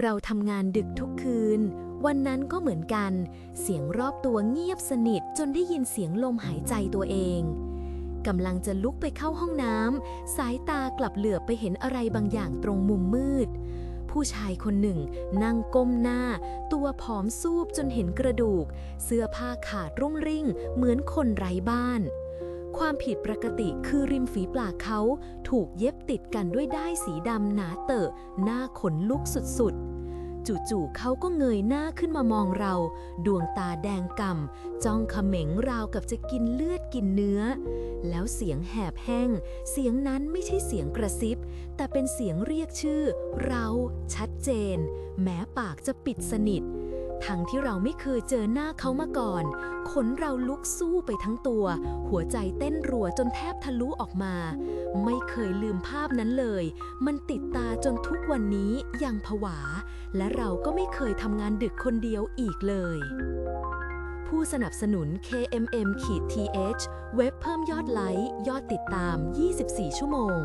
เราทำงานดึกทุกคืน วันนั้นก็เหมือนกัน เสียงรอบตัวเงียบสนิทจนได้ยินเสียงลมหายใจตัวเองกำลังจะลุกไปเข้าห้องน้ำสายตากลับเหลือบไปเห็นอะไรบางอย่างตรงมุมมืด ผู้ชายคนหนึ่ง นั่งก้มหน้า ตัวผอมซูบจนเห็นกระดูก เสื้อผ้าขาดรุ่งริ่ง เหมือนคนไร้บ้าน ความผิดปกติคือริมฝีปากเขาถูกเย็บติดกันด้วยด้ายสีดำหนาเตอะหน้าขนลุกสุดๆ จู่ๆเขาก็เงยหน้าขึ้นมามองเรา ดวงตาแดงก่ำจ้องเขม็งราวกับจะกินเลือดกินเนื้อ แล้วเสียงแหบแห้ง เสียงนั้นไม่ใช่เสียงกระซิบ แต่เป็นเสียงเรียกชื่อ เราชัดเจน แม้ปากจะปิดสนิท ทั้งที่เราไม่เคยเจอหน้าเขามาก่อน ขนเราลุกสู้ไปทั้งตัว หัวใจเต้นรัวจนแทบทะลุออกมา ไม่เคยลืมภาพนั้นเลย มันติดตาจนทุกวันนี้ยังผวา และเราก็ไม่เคยทำงานดึกคนเดียวอีกเลยผู้สนับสนุน KMM-TH เว็บเพิ่มยอดไลค์ ยอดติดตาม 24 ชั่วโมง